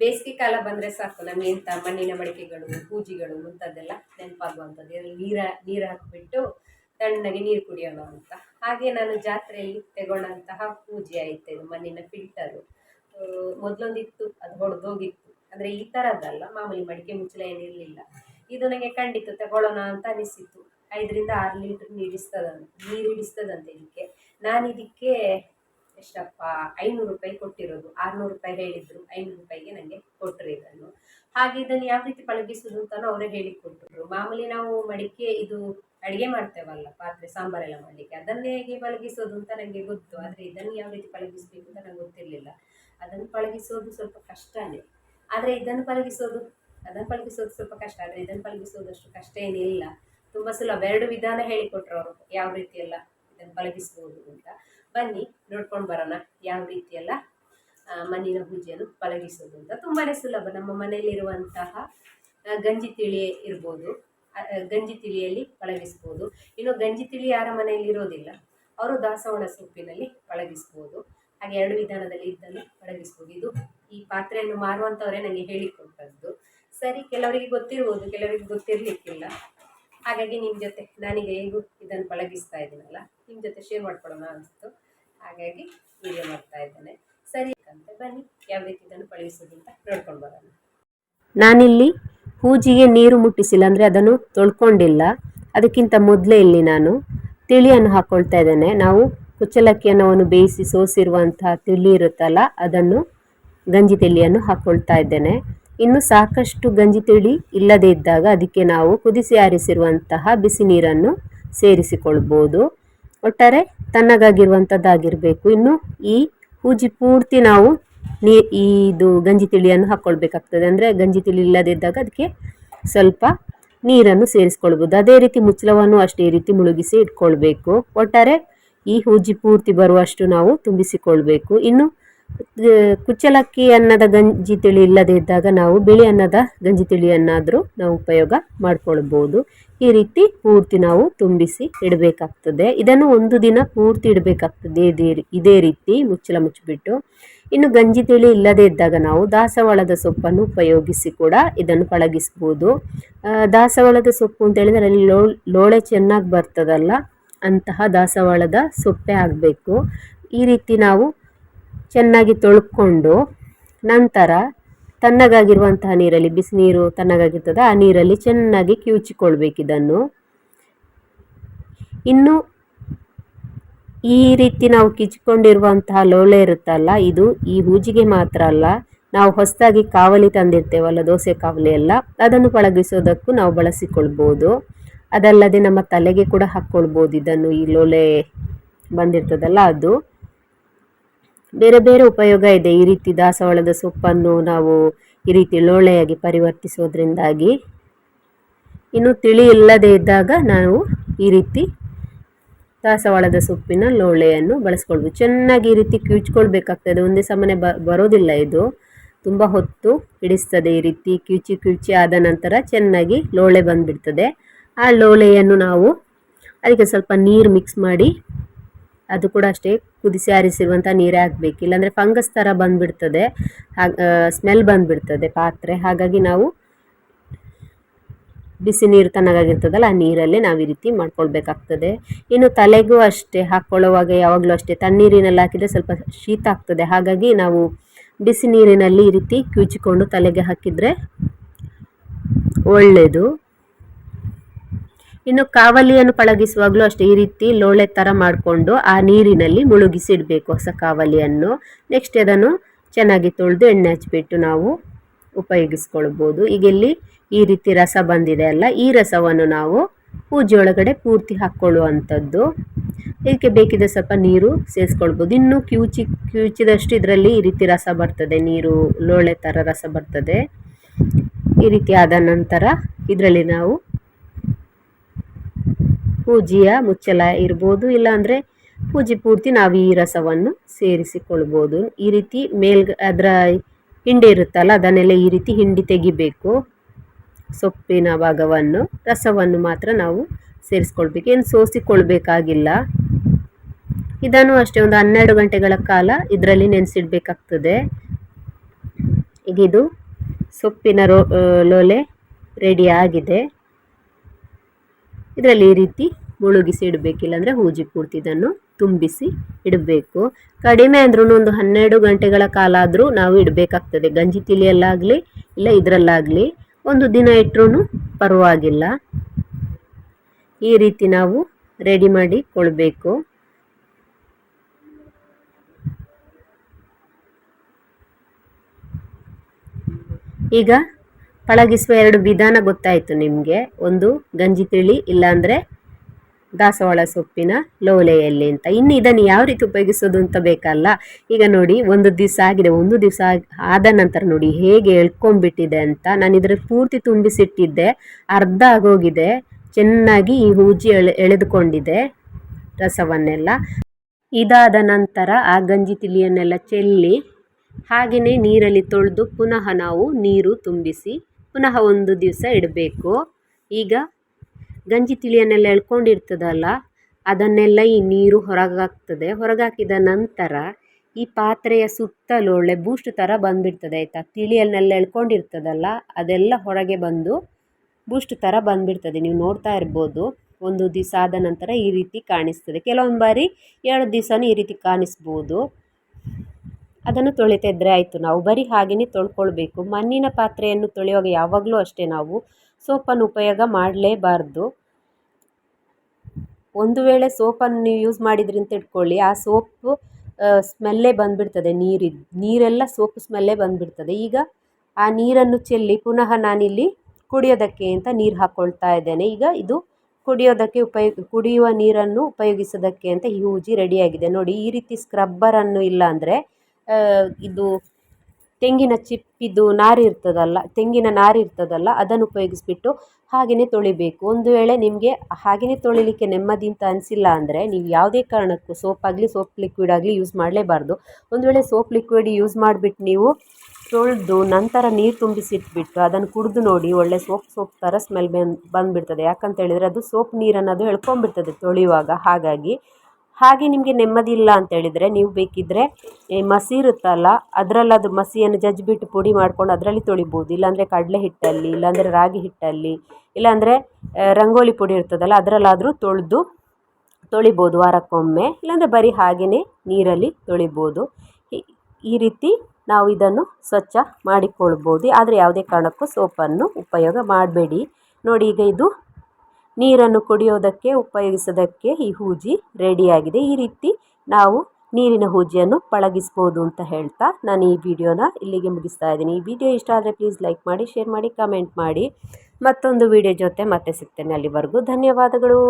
ಬೇಸಿಗೆ ಕಾಲ ಬಂದ್ರೆ ಸಾಕು ನಮ್ಗೆ ಎಂತ ಮಣ್ಣಿನ ಮಡಿಕೆಗಳು ಪೂಜಿಗಳು ಮುಂತಾದೆಲ್ಲ ನೆನಪಾಗುವಂಥದ್ದು. ಇದರಲ್ಲಿ ನೀರ, ನೀರು ಹಾಕಿಬಿಟ್ಟು ತಣ್ಣಗೆ ನೀರು ಕುಡಿಯೋಣ ಅಂತ. ಹಾಗೆ ನಾನು ಜಾತ್ರೆಯಲ್ಲಿ ತಗೊಂಡಂತಹ ಪೂಜೆ ಆಯಿತು. ಇದು ಮಣ್ಣಿನ ಫಿಲ್ಟರು ಮೊದಲೊಂದಿತ್ತು, ಅದು ಹೊಡೆದೋಗಿತ್ತು. ಅಂದರೆ ಈ ಥರದ್ದಲ್ಲ ಮಾಮೂಲಿ ಮಡಿಕೆ ಮುಚ್ಚಲ ಏನಿರಲಿಲ್ಲ. ಇದು ನನಗೆ ಖಂಡಿತ ತಗೊಳ್ಳೋಣ ಅಂತ ಅನಿಸಿತು. ಐದರಿಂದ ಆರು ಲೀಟ್ರ್ ನೀರು ಇಡಿಸ್ತದಂತ ನೀರು ಹಿಡಿಸ್ತದಂತೆ ಇದಕ್ಕೆ. ನಾನು ಇದಕ್ಕೆ ಎಷ್ಟಪ್ಪ, ಐನೂರು ರೂಪಾಯಿ ಕೊಟ್ಟಿರೋದು. ಆರುನೂರು ರೂಪಾಯಿ ಹೇಳಿದ್ರು, ಐನೂರು ರೂಪಾಯಿಗೆ ನನಗೆ ಕೊಟ್ಟರು ಇದನ್ನು. ಹಾಗೆ ಇದನ್ನು ಯಾವ ರೀತಿ ಪಳಗಿಸೋದು ಅಂತಲೂ ಅವರೇ ಹೇಳಿಕೊಟ್ರು. ಮಾಮೂಲಿ ನಾವು ಮಡಿಕೆ, ಇದು ಅಡುಗೆ ಮಾಡ್ತೇವಲ್ಲ, ಪಾತ್ರೆ ಸಾಂಬಾರೆಲ್ಲ ಮಾಡಲಿಕ್ಕೆ. ಅದನ್ನೇ ಹೇಗೆ ಪಳಗಿಸೋದು ಅಂತ ನನಗೆ ಗೊತ್ತು. ಆದರೆ ಇದನ್ನು ಯಾವ ರೀತಿ ಪಳಗಿಸಬೇಕು ಅಂತ ನಂಗೆ ಗೊತ್ತಿರಲಿಲ್ಲ. ಅದನ್ನು ಪಳಗಿಸೋದು ಸ್ವಲ್ಪ ಕಷ್ಟನೇ. ಆದರೆ ಇದನ್ನು ಪಳಗಿಸೋದು, ಅದನ್ನು ಪಳಗಿಸೋದು ಸ್ವಲ್ಪ ಕಷ್ಟ. ಆದರೆ ಇದನ್ನು ಪಳಗಿಸೋದಷ್ಟು ಕಷ್ಟ ಏನಿಲ್ಲ. ತುಂಬ ಸುಲಭ. ಎರಡು ವಿಧಾನ ಹೇಳಿಕೊಟ್ರು ಅವರು. ಯಾವ ರೀತಿ ಎಲ್ಲ ಇದನ್ನು ಪಳಗಿಸ್ಬೋದು ಅಂತ. ಬನ್ನಿ, ನೋಡ್ಕೊಂಡು ಬರೋಣ ಯಾವ ರೀತಿ ಮಣ್ಣಿನ ಪೂಜೆಯನ್ನು ಪಳಗಿಸೋದು ಅಂತ ತುಂಬಾ ಸುಲಭ. ನಮ್ಮ ಮನೆಯಲ್ಲಿರುವಂತಹ ಗಂಜಿ ತಿಳಿ ಇರ್ಬೋದು ಗಂಜಿ ತಿಳಿಯಲ್ಲಿ ಪಳಗಿಸ್ಬೋದು. ಇನ್ನು ಗಂಜಿ ತಿಳಿ ಯಾರ ಮನೆಯಲ್ಲಿ ಇರೋದಿಲ್ಲ, ಅವರು ದಾಸವಾಳ ಸೊಪ್ಪಿನಲ್ಲಿ ಪಳಗಿಸ್ಬೋದು. ಹಾಗೆ ಎರಡು ವಿಧಾನದಲ್ಲಿ ಇದನ್ನು ಪಳಗಿಸ್ಬೋದು. ಇದು ಈ ಪಾತ್ರೆಯನ್ನು ಮಾರುವಂಥವರೇ ನನಗೆ ಹೇಳಿಕೊಟ್ಟದ್ದು. ಸರಿ, ಕೆಲವರಿಗೆ ಗೊತ್ತಿರ್ಬೋದು, ಕೆಲವರಿಗೆ ಗೊತ್ತಿರಲಿಕ್ಕಿಲ್ಲ. ಹಾಗಾಗಿ ನಿಮ್ಮ ಜೊತೆ, ನಾನೀಗ ಹೇಗೂ ಇದನ್ನು ಪಳಗಿಸ್ತಾ ಇದ್ದೀನಲ್ಲ ನಿಮ್ಮ ಜೊತೆ ಶೇರ್ ಮಾಡ್ಕೊಳ್ಳೋಣ ಅನಿಸ್ತು. ಹಾಗಾಗಿ ವಿಡಿಯೋ ಮಾಡ್ತಾ ಇದ್ದೇನೆ. ಸರಿ ಅಂತ ಬನ್ನಿ. ಯಾವ ರೀತಿ ಇದನ್ನು ಪಳಗಿಸೋದು ಅಂತ ನೋಡ್ಕೊಂಡು ಬರೋಣ. ನಾನಿಲ್ಲಿ ಹೂಜಿಗೆ ನೀರು ಮುಟ್ಟಿಸಿಲ್ಲ ಅಂದರೆ ಅದನ್ನು ತೊಳ್ಕೊಂಡಿಲ್ಲ. ಅದಕ್ಕಿಂತ ಮೊದಲೇ ಇಲ್ಲಿ ನಾನು ತಿಳಿಯನ್ನು ಹಾಕ್ಕೊಳ್ತಾ ಇದ್ದೇನೆ. ನಾವು ಕುಚ್ಚಲಕ್ಕಿಯನ್ನು ಅವನು ಬೇಯಿಸಿ ಸೋಸಿರುವಂತಹ ತಿಳಿ ಇರುತ್ತಲ್ಲ, ಅದನ್ನು ಗಂಜಿ ತಿಳಿಯನ್ನು ಹಾಕ್ಕೊಳ್ತಾ ಇದ್ದೇನೆ. ಇನ್ನು ಸಾಕಷ್ಟು ಗಂಜಿ ತಿಳಿ ಇಲ್ಲದೇ ಇದ್ದಾಗ ಅದಕ್ಕೆ ನಾವು ಕುದಿಸಿ ಆರಿಸಿರುವಂತಹ ಬಿಸಿ ನೀರನ್ನು ಸೇರಿಸಿಕೊಳ್ಬೋದು. ಒಟ್ಟಾರೆ ತಣ್ಣಗಾಗಿರುವಂಥದ್ದಾಗಿರಬೇಕು ಇನ್ನು ಈ ಹೂಜಿ ಪೂರ್ತಿ ನಾವು ನೀ ಇದು ಗಂಜಿ ತಿಳಿಯನ್ನು ಹಾಕ್ಕೊಳ್ಬೇಕಾಗ್ತದೆ. ಅಂದರೆ ಗಂಜಿ ತಿಳಿ ಇಲ್ಲದಿದ್ದಾಗ ಅದಕ್ಕೆ ಸ್ವಲ್ಪ ನೀರನ್ನು ಸೇರಿಸ್ಕೊಳ್ಬೋದು. ಅದೇ ರೀತಿ ಮುಚ್ಚಳವನ್ನು ಅಷ್ಟೇ ರೀತಿ ಮುಳುಗಿಸಿ ಇಟ್ಕೊಳ್ಬೇಕು. ಒಟ್ಟಾರೆ ಈ ಹೂಜಿ ಪೂರ್ತಿ ಬರುವಷ್ಟು ನಾವು ತುಂಬಿಸಿಕೊಳ್ಬೇಕು. ಇನ್ನು ಕುಚ್ಚಲಕ್ಕಿ ಅನ್ನದ ಗಂಜಿ ತಿಳಿ ಇಲ್ಲದೇ ಇದ್ದಾಗ ನಾವು ಬಿಳಿ ಅನ್ನದ ಗಂಜಿ ತಿಳಿಯನ್ನಾದರೂ ನಾವು ಉಪಯೋಗ ಮಾಡ್ಕೊಳ್ಬೋದು. ಈ ರೀತಿ ಪೂರ್ತಿ ನಾವು ತುಂಬಿಸಿ ಇಡಬೇಕಾಗ್ತದೆ. ಇದನ್ನು ಒಂದು ದಿನ ಪೂರ್ತಿ ಇಡಬೇಕಾಗ್ತದೆ. ಇದೇ ಇದೇ ರೀತಿ ಮುಚ್ಚಲ ಮುಚ್ಚಿಬಿಟ್ಟು. ಇನ್ನು ಗಂಜಿ ತಿಳಿ ಇಲ್ಲದೇ ಇದ್ದಾಗ ನಾವು ದಾಸವಾಳದ ಸೊಪ್ಪನ್ನು ಉಪಯೋಗಿಸಿ ಕೂಡ ಇದನ್ನು ಪಳಗಿಸ್ಬೋದು. ದಾಸವಾಳದ ಸೊಪ್ಪು ಅಂತ ಹೇಳಿದರೆ ಅಲ್ಲಿ ಲೋ, ಲೋಳೆ ಚೆನ್ನಾಗಿ ಬರ್ತದಲ್ಲ, ಅಂತಹ ದಾಸವಾಳದ ಸೊಪ್ಪೆ ಆಗಬೇಕು. ಈ ರೀತಿ ನಾವು ಚೆನ್ನಾಗಿ ತೊಳ್ಕೊಂಡು ನಂತರ ತಣ್ಣಗಾಗಿರುವಂತಹ ನೀರಲ್ಲಿ ಬಿಸಿನೀರು ತಣ್ಣಗಾಗಿರ್ತದೆ, ಆ ನೀರಲ್ಲಿ ಚೆನ್ನಾಗಿ ಕಿವುಚಿಕೊಳ್ಬೇಕು ಇದನ್ನು. ಇನ್ನು ಈ ರೀತಿ ನಾವು ಕಿಚ್ಕೊಂಡಿರುವಂತಹ ಲೋಳೆ ಇರುತ್ತಲ್ಲ, ಇದು ಈ ಹೂಜಿಗೆ ಮಾತ್ರ ಅಲ್ಲ, ನಾವು ಹೊಸದಾಗಿ ಕಾವಲಿ ತಂದಿರ್ತೇವಲ್ಲ, ದೋಸೆ ಕಾವಲಿ ಎಲ್ಲ, ಅದನ್ನು ಪಳಗಿಸೋದಕ್ಕೂ ನಾವು ಬಳಸಿಕೊಳ್ಬೋದು. ಅದಲ್ಲದೆ ನಮ್ಮ ತಲೆಗೆ ಕೂಡ ಹಾಕ್ಕೊಳ್ಬೋದು ಇದನ್ನು, ಈ ಲೋಳೆ ಬಂದಿರ್ತದಲ್ಲ ಅದು. ಬೇರೆ ಬೇರೆ ಉಪಯೋಗ ಇದೆ ಈ ರೀತಿ ದಾಸವಾಳದ ಸೊಪ್ಪನ್ನು ನಾವು ಈ ರೀತಿ ಲೋಳೆಯಾಗಿ ಪರಿವರ್ತಿಸೋದ್ರಿಂದಾಗಿ. ಇನ್ನು ತಿಳಿ ಇಲ್ಲದೇ ಇದ್ದಾಗ ನಾವು ಈ ರೀತಿ ದಾಸವಾಳದ ಸೊಪ್ಪಿನ ಲೋಳೆಯನ್ನು ಬಳಸ್ಕೊಳ್ಬೋದು ಚೆನ್ನಾಗಿ ಈ ರೀತಿ ಕಿವುಚ್ಕೊಳ್ಬೇಕಾಗ್ತದೆ ಒಂದೇ ಸಮನೆ ಬರೋದಿಲ್ಲ ಇದು. ತುಂಬ ಹೊತ್ತು ಹಿಡಿಸ್ತದೆ ಈ ರೀತಿ ಕಿವುಚಿ ಕಿವುಚಿ ಆದ ನಂತರ ಚೆನ್ನಾಗಿ ಲೋಳೆ ಬಂದುಬಿಡ್ತದೆ. ಆ ಲೋಳೆಯನ್ನು ನಾವು ಅದಕ್ಕೆ ಸ್ವಲ್ಪ ನೀರು ಮಿಕ್ಸ್ ಮಾಡಿ, ಅದು ಕೂಡ ಅಷ್ಟೇ ಕುದಿಸಿ ಆರಿಸಿರುವಂಥ ನೀರೇ ಹಾಕಬೇಕು. ಇಲ್ಲಾಂದರೆ ಫಂಗಸ್ ಥರ ಬಂದುಬಿಡ್ತದೆ. ಸ್ಮೆಲ್ ಬಂದುಬಿಡ್ತದೆ ಪಾತ್ರೆ. ಹಾಗಾಗಿ ನಾವು ಬಿಸಿ ನೀರು ತಣ್ಣಗಾಗಿರ್ತದಲ್ಲ, ಆ ನೀರಲ್ಲೇ ನಾವು ಈ ರೀತಿ ಮಾಡ್ಕೊಳ್ಬೇಕಾಗ್ತದೆ. ಇನ್ನು ತಲೆಗೂ ಅಷ್ಟೇ, ಹಾಕ್ಕೊಳ್ಳುವಾಗ ಯಾವಾಗಲೂ ಅಷ್ಟೇ. ತಣ್ಣೀರಿನಲ್ಲಿ ಹಾಕಿದರೆ ಸ್ವಲ್ಪ ಶೀತ ಆಗ್ತದೆ. ಹಾಗಾಗಿ ನಾವು ಬಿಸಿ ನೀರಿನಲ್ಲಿ ಈ ರೀತಿ ಕ್ಯೂಚಿಕೊಂಡು ತಲೆಗೆ ಹಾಕಿದರೆ ಒಳ್ಳೆಯದು ಇನ್ನು ಕಾವಲಿಯನ್ನು ಪಳಗಿಸುವಾಗಲೂ ಅಷ್ಟೇ ಈ ರೀತಿ ಲೋಳೆ ಥರ ಮಾಡಿಕೊಂಡು ಆ ನೀರಿನಲ್ಲಿ ಮುಳುಗಿಸಿಡಬೇಕು ಹೊಸ ಕಾವಲಿಯನ್ನು. ನೆಕ್ಸ್ಟ್ ಅದನ್ನು ಚೆನ್ನಾಗಿ ತೊಳೆದು ಎಣ್ಣೆ ಹಚ್ಚಿಬಿಟ್ಟು ನಾವು ಉಪಯೋಗಿಸ್ಕೊಳ್ಬೋದು. ಈಗ ಇಲ್ಲಿ ಈ ರೀತಿ ರಸ ಬಂದಿದೆ ಅಲ್ಲ, ಈ ರಸವನ್ನು ನಾವು ಪೂಜೆ ಒಳಗಡೆ ಪೂರ್ತಿ ಹಾಕ್ಕೊಳ್ಳುವಂಥದ್ದು. ಇದಕ್ಕೆ ಬೇಕಿದ್ರೆ ಸ್ವಲ್ಪ ನೀರು ಸೇರಿಸ್ಕೊಳ್ಬೋದು. ಇನ್ನು ಕಿವುಚಿ ಕಿವುಚಿದಷ್ಟು ಇದರಲ್ಲಿ ಈ ರೀತಿ ರಸ ಬರ್ತದೆ, ನೀರು, ಲೋಳೆ ಥರ ರಸ ಬರ್ತದೆ. ಈ ರೀತಿ ಆದ ನಂತರ ಇದರಲ್ಲಿ ನಾವು ಪೂಜೆಯ ಮುಚ್ಚಲ ಇರ್ಬೋದು, ಇಲ್ಲಾಂದರೆ ಪೂಜೆ ಪೂರ್ತಿ ನಾವು ಈ ರಸವನ್ನು ಸೇರಿಸಿಕೊಳ್ಬೋದು. ಈ ರೀತಿ ಮೇಲ್ ಅದರ ಹಿಂಡಿ ಇರುತ್ತಲ್ಲ, ಅದನ್ನೆಲ್ಲ ಈ ರೀತಿ ಹಿಂಡಿ ತೆಗಿಬೇಕು. ಸೊಪ್ಪಿನ ಭಾಗವನ್ನು, ರಸವನ್ನು ಮಾತ್ರ ನಾವು ಸೇರಿಸ್ಕೊಳ್ಬೇಕು. ಏನು ಸೋಸಿಕೊಳ್ಬೇಕಾಗಿಲ್ಲ. ಇದನ್ನು ಅಷ್ಟೇ, ಒಂದು ಹನ್ನೆರಡು ಗಂಟೆಗಳ ಕಾಲ ಇದರಲ್ಲಿ ನೆನೆಸಿಡ್ಬೇಕಾಗ್ತದೆ. ಈಗ ಇದು ಸೊಪ್ಪಿನ ರೋ ಲೋಲೆ ರೆಡಿ ಆಗಿದೆ. ಇದರಲ್ಲಿ ಈ ರೀತಿ ಮುಳುಗಿಸಿ ಇಡಬೇಕು ಇಲ್ಲಾಂದರೆ ಹೂಜಿ ಪೂರ್ತಿ ಇದನ್ನು ತುಂಬಿಸಿ ಇಡಬೇಕು. ಕಡಿಮೆ ಅಂದ್ರೂ ಒಂದು ಹನ್ನೆರಡು ಗಂಟೆಗಳ ಕಾಲ ಆದರೂ ನಾವು ಇಡಬೇಕಾಗ್ತದೆ. ಗಂಜಿ ತಿಳಿಯಲ್ಲಾಗಲಿ ಇಲ್ಲ ಇದರಲ್ಲಾಗಲಿ ಒಂದು ದಿನ ಇಟ್ಟರೂ ಪರವಾಗಿಲ್ಲ. ಈ ರೀತಿ ನಾವು ರೆಡಿ ಮಾಡಿ ಕೊಡಬೇಕು. ಈಗ ಪಳಗಿಸುವ ಎರಡು ವಿಧಾನ ಗೊತ್ತಾಯಿತು ನಿಮಗೆ. ಒಂದು ಗಂಜಿ ತಿಳಿ, ಇಲ್ಲಾಂದರೆ ದಾಸವಾಳ ಸೊಪ್ಪಿನ ಲೋಲೆಯಲ್ಲಿ ಅಂತ. ಇನ್ನು ಇದನ್ನು ಯಾವ ರೀತಿ ಉಪಯೋಗಿಸೋದು ಅಂತ ಬೇಕಲ್ಲ. ಈಗ ನೋಡಿ, ಒಂದು ದಿವಸ ಆಗಿದೆ. ಒಂದು ದಿವಸ ಆದ ನಂತರ ನೋಡಿ, ಹೇಗೆ ಎಳ್ಕೊಂಡ್ಬಿಟ್ಟಿದೆ ಅಂತ ನಾನು ಇದರ ಪೂರ್ತಿ ತುಂಬಿಸಿಟ್ಟಿದ್ದೆ. ಅರ್ಧ ಆಗೋಗಿದೆ. ಚೆನ್ನಾಗಿ ಈ ಹೂಜಿ ಎಳೆ, ಎಳೆದುಕೊಂಡಿದೆ ರಸವನ್ನೆಲ್ಲ. ಇದಾದ ನಂತರ ಆ ಗಂಜಿ ತಿಳಿಯನ್ನೆಲ್ಲ ಚೆಲ್ಲಿ, ಹಾಗೆಯೇ ನೀರಲ್ಲಿ ತೊಳೆದು ಪುನಃ ನಾವು ನೀರು ತುಂಬಿಸಿ ಪುನಃ ಒಂದು ದಿವಸ ಇಡಬೇಕು. ಈಗ ಗಂಜಿ ತಿಳಿಯನ್ನೆಲ್ಲ ಎಳ್ಕೊಂಡಿರ್ತದಲ್ಲ, ಅದನ್ನೆಲ್ಲ ಈ ನೀರು ಹೊರಗಾಗ್ತದೆ. ಹೊರಗಾಕಿದ ನಂತರ ಈ ಪಾತ್ರೆಯ ಸುತ್ತಲೂ ಒಳ್ಳೆ ಬೂಸ್ಟ್ ಥರ ಬಂದುಬಿಡ್ತದೆ, ಆಯಿತಾ? ತಿಳಿಯನ್ನೆಲ್ಲ ಎಳ್ಕೊಂಡಿರ್ತದಲ್ಲ, ಅದೆಲ್ಲ ಹೊರಗೆ ಬಂದು ಬೂಸ್ಟ್ ಥರ ಬಂದುಬಿಡ್ತದೆ. ನೀವು ನೋಡ್ತಾ ಇರ್ಬೋದು, ಒಂದು ದಿವಸ ಆದ ನಂತರ ಈ ರೀತಿ ಕಾಣಿಸ್ತದೆ. ಕೆಲವೊಂದು ಬಾರಿ ಎರಡು ದಿವಸನೂ ಈ ರೀತಿ ಕಾಣಿಸ್ಬೋದು. ಅದನ್ನು ತೊಳಿತಿದ್ರೆ ಆಯಿತು. ನಾವು ಬರೀ ಹಾಗೆಯೇ ತೊಳ್ಕೊಳ್ಬೇಕು. ಮಣ್ಣಿನ ಪಾತ್ರೆಯನ್ನು ತೊಳೆಯುವಾಗ ಯಾವಾಗಲೂ ಅಷ್ಟೇ ನಾವು ಸೋಪನ್ನು ಉಪಯೋಗ ಮಾಡಲೇಬಾರ್ದು. ಒಂದು ವೇಳೆ ಸೋಪನ್ನು ನೀವು ಯೂಸ್ ಮಾಡಿದ್ರಿ ಅಂತ ಇಟ್ಕೊಳ್ಳಿ. ಆ ಸೋಪು ಸ್ಮೆಲ್ಲೇ ಬಂದುಬಿಡ್ತದೆ ನೀರಿದ್ದು ನೀರೆಲ್ಲ ಸೋಪು ಸ್ಮೆಲ್ಲೇ ಬಂದುಬಿಡ್ತದೆ. ಈಗ ಆ ನೀರನ್ನು ಚೆಲ್ಲಿ ಪುನಃ ನಾನಿಲ್ಲಿ ಕುಡಿಯೋದಕ್ಕೆ ಅಂತ ನೀರು ಹಾಕ್ಕೊಳ್ತಾ ಇದ್ದೇನೆ. ಈಗ ಇದು ಕುಡಿಯೋದಕ್ಕೆ ಉಪಯೋಗ ಕುಡಿಯುವ ನೀರನ್ನು ಉಪಯೋಗಿಸೋದಕ್ಕೆ ಅಂತ ಈ ಹೂಜಿ ರೆಡಿಯಾಗಿದೆ. ನೋಡಿ, ಈ ರೀತಿ ಸ್ಕ್ರಬ್ಬರನ್ನು ಇಲ್ಲ ಅಂದರೆ ಇದು ತೆಂಗಿನ ಚಿಪ್ಪಿದು ನಾರಿರ್ತದಲ್ಲ ತೆಂಗಿನ ನಾರಿರ್ತದಲ್ಲ ಅದನ್ನು ಉಪಯೋಗಿಸ್ಬಿಟ್ಟು ಹಾಗೆಯೇ ತೊಳಿಬೇಕು. ಒಂದು ವೇಳೆ ನಿಮಗೆ ಹಾಗೆಯೇ ತೊಳಿಲಿಕ್ಕೆ ನೆಮ್ಮದಿ ಅಂತ ಅನಿಸಿಲ್ಲ ಅಂದರೆ ನೀವು ಯಾವುದೇ ಕಾರಣಕ್ಕೂ ಸೋಪ್ ಆಗಲಿ ಸೋಪ್ ಲಿಕ್ವಿಡ್ ಆಗಲಿ ಯೂಸ್ ಮಾಡಲೇಬಾರ್ದು. ಒಂದು ವೇಳೆ ಸೋಪ್ ಲಿಕ್ವಿಡ್ ಯೂಸ್ ಮಾಡಿಬಿಟ್ಟು ನೀವು ತೊಳೆದು ನಂತರ ನೀರು ತುಂಬಿಸಿಟ್ಬಿಟ್ಟು ಅದನ್ನು ಕುಡಿದು ನೋಡಿ, ಒಳ್ಳೆ ಸೋಪ್ ಸೋಪ್ ಥರ ಸ್ಮೆಲ್ ಬಂದು, ಬಂದುಬಿಡ್ತದೆ. ಯಾಕಂತ ಹೇಳಿದರೆ ಅದು ಸೋಪ್ ನೀರನ್ನು ಅದು ಎಳ್ಕೊಂಬಿಡ್ತದೆ ತೊಳೆಯುವಾಗ. ಹಾಗಾಗಿ ಹಾಗೆ ನಿಮಗೆ ನೆಮ್ಮದಿ ಇಲ್ಲ ಅಂತ ಹೇಳಿದರೆ ನೀವು ಬೇಕಿದ್ದರೆ ಮಸಿ ಇರುತ್ತಲ್ಲ, ಅದರಲ್ಲಿ ಅದು ಮಸಿಯನ್ನು ಜಜ್ಜಿಬಿಟ್ಟು ಪುಡಿ ಮಾಡ್ಕೊಂಡು ಅದರಲ್ಲಿ ತೊಳಿಬೋದು. ಇಲ್ಲಾಂದರೆ ಕಡಲೆ ಹಿಟ್ಟಲ್ಲಿ, ಇಲ್ಲಾಂದರೆ ರಾಗಿ ಹಿಟ್ಟಲ್ಲಿ, ಇಲ್ಲಾಂದರೆ ರಂಗೋಲಿ ಪುಡಿ ಇರ್ತದಲ್ಲ, ಅದರಲ್ಲಾದರೂ ತೊಳೆದು ತೊಳಿಬೋದು ವಾರಕ್ಕೊಮ್ಮೆ. ಇಲ್ಲಾಂದರೆ ಬರೀ ಹಾಗೆಯೇ ನೀರಲ್ಲಿ ತೊಳಿಬೋದು. ಈ ರೀತಿ ನಾವು ಇದನ್ನು ಸ್ವಚ್ಛ ಮಾಡಿಕೊಳ್ಬೋದು. ಆದರೆ ಯಾವುದೇ ಕಾರಣಕ್ಕೂ ಸೋಪನ್ನು ಉಪಯೋಗ ಮಾಡಬೇಡಿ. ನೋಡಿ, ಈಗ ಇದು ನೀರನ್ನು ಕುಡಿಯೋದಕ್ಕೆ, ಉಪಯೋಗಿಸೋದಕ್ಕೆ ಈ ಹೂಜಿ ರೆಡಿಯಾಗಿದೆ. ಈ ರೀತಿ ನಾವು ನೀರಿನ ಹೂಜಿಯನ್ನು ಪಳಗಿಸ್ಬೋದು ಅಂತ ಹೇಳ್ತಾ ನಾನು ಈ ವಿಡಿಯೋನ ಇಲ್ಲಿಗೆ ಮುಗಿಸ್ತಾ ಇದ್ದೀನಿ. ಈ ವಿಡಿಯೋ ಇಷ್ಟ ಆದರೆ ಪ್ಲೀಸ್ ಲೈಕ್ ಮಾಡಿ, ಶೇರ್ ಮಾಡಿ, ಕಮೆಂಟ್ ಮಾಡಿ. ಮತ್ತೊಂದು ವಿಡಿಯೋ ಜೊತೆ ಮತ್ತೆ ಸಿಗ್ತೇನೆ ಅಲ್ಲಿವರೆಗೂ. ಧನ್ಯವಾದಗಳು.